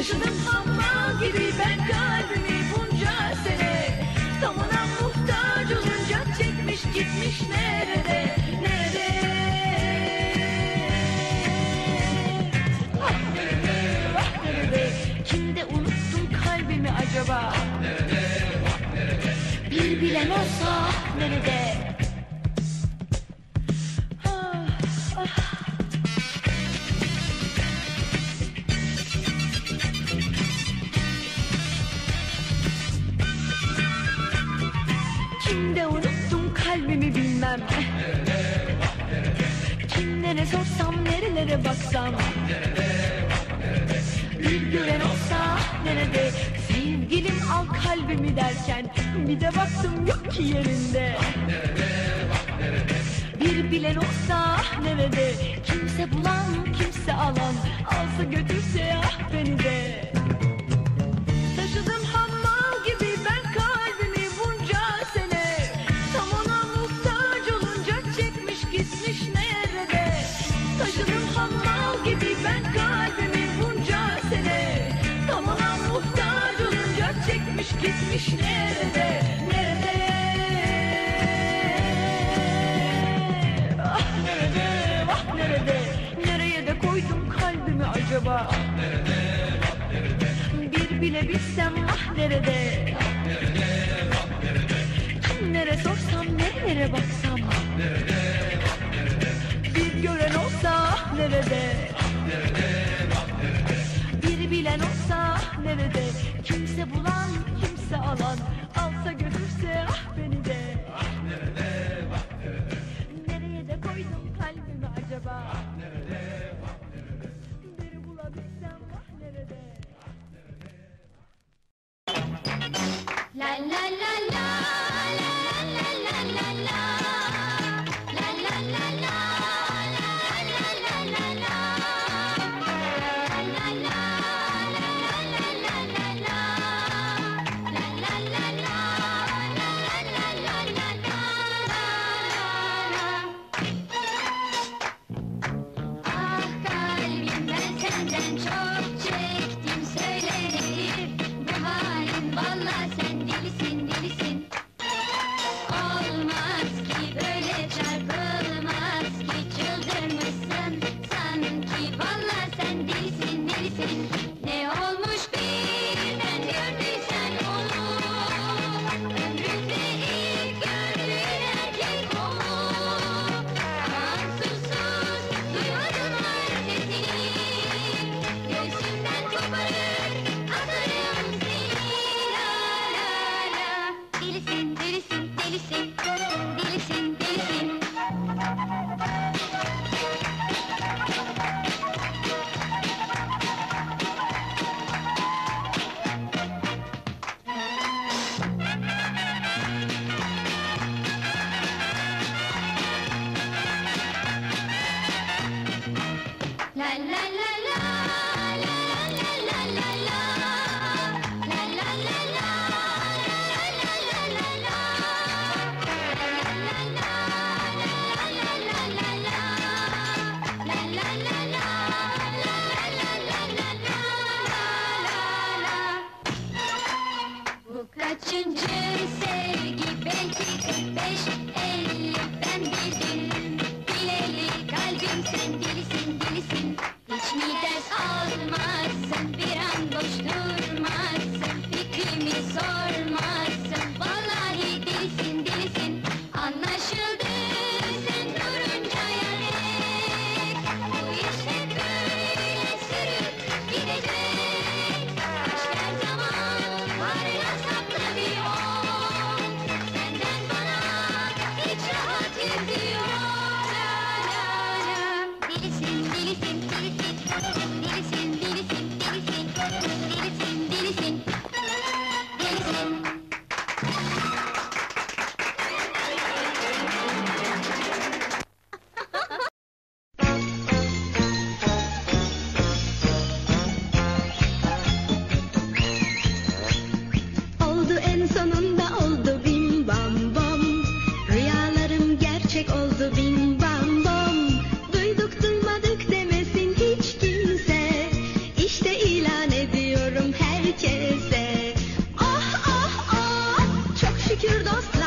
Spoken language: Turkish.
Taşıdım hammal gibi ben kalbimi bunca sene. Tam ona muhtaç olunca çekmiş gitmiş nerede Nerede? Ah nerede ah nerede? Kimde unuttun kalbimi acaba? Bir bilen olsa nerede? Unuttum kalbimi bilmem. Kimlere sorsam nerelere baksam. Bir gören olsa nerede? Sevgilim al kalbimi derken. Bir de baktım yok ki yerinde. Bir bilen olsa nerede? Kimse bulan kimse alan. Alsa götürse ah beni de kalbimi bunca sene. Tam ona muhtaç olunca çekmiş gitmiş nerede? Nerede Ah nerede? Ah nerede? Nereye de koydum kalbimi acaba? Bir bile bilsem ah nerede? Kimlere sorsam nerelere baksam La la la la La la la la çiçek oldu bin bam bom. Duyduk duymadık demesin hiç kimse. İşte ilan ediyorum herkese. Ah ah ah çok şükür dostum.